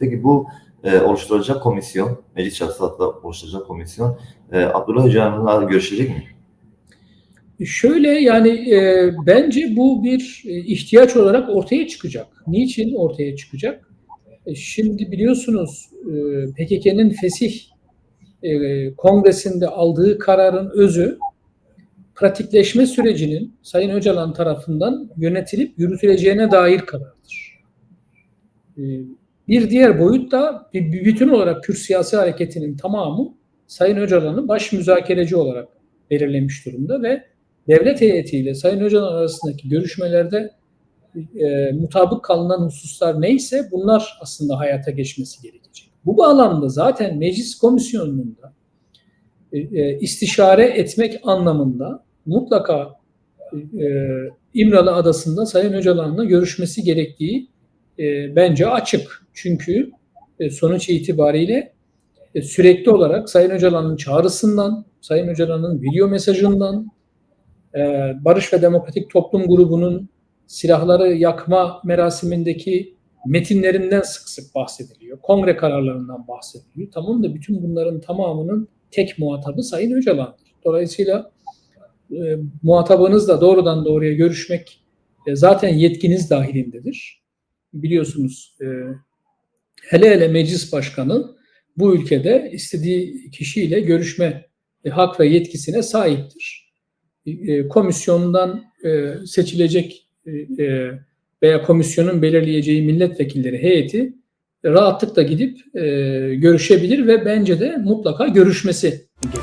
Peki bu e, oluşturulacak komisyon, meclis çatısında oluşturulacak komisyon e, Abdullah Hoca'nınla görüşecek mi? Şöyle yani e, bence bu bir e, ihtiyaç olarak ortaya çıkacak. Niçin ortaya çıkacak? E, şimdi biliyorsunuz e, PKK'nın fesih e, kongresinde aldığı kararın özü pratikleşme sürecinin Sayın Öcalan tarafından yönetilip yürütüleceğine dair karardır. E, bir diğer boyut da bir bütün olarak Kürt siyasi hareketinin tamamı Sayın Öcalan'ı baş müzakereci olarak belirlemiş durumda ve devlet heyetiyle Sayın Öcalan arasındaki görüşmelerde e, mutabık kalınan hususlar neyse bunlar aslında hayata geçmesi gerekecek. Bu bağlamda zaten meclis komisyonunun da e, e, istişare etmek anlamında mutlaka e, İmralı Adası'nda Sayın Öcalan'la görüşmesi gerektiği e, bence açık. Çünkü e, sonuç itibariyle e, sürekli olarak Sayın Öcalan'ın çağrısından, Sayın Öcalan'ın video mesajından, e, Barış ve Demokratik Toplum grubunun silahları yakma merasimindeki metinlerinden sık sık bahsediliyor. Kongre kararlarından bahsediliyor. Tamam da bütün bunların tamamının tek muhatabı Sayın Öcalan'dır. Dolayısıyla e, muhatabınızla doğrudan doğruya görüşmek e, zaten yetkiniz dahilindedir. Biliyorsunuz e, hele hele meclis başkanı bu ülkede istediği kişiyle görüşme e, hak ve yetkisine sahiptir. E, komisyondan e, seçilecek e, e, veya komisyonun belirleyeceği milletvekilleri heyeti rahatlıkla gidip e, görüşebilir ve bence de mutlaka görüşmesi gerekir.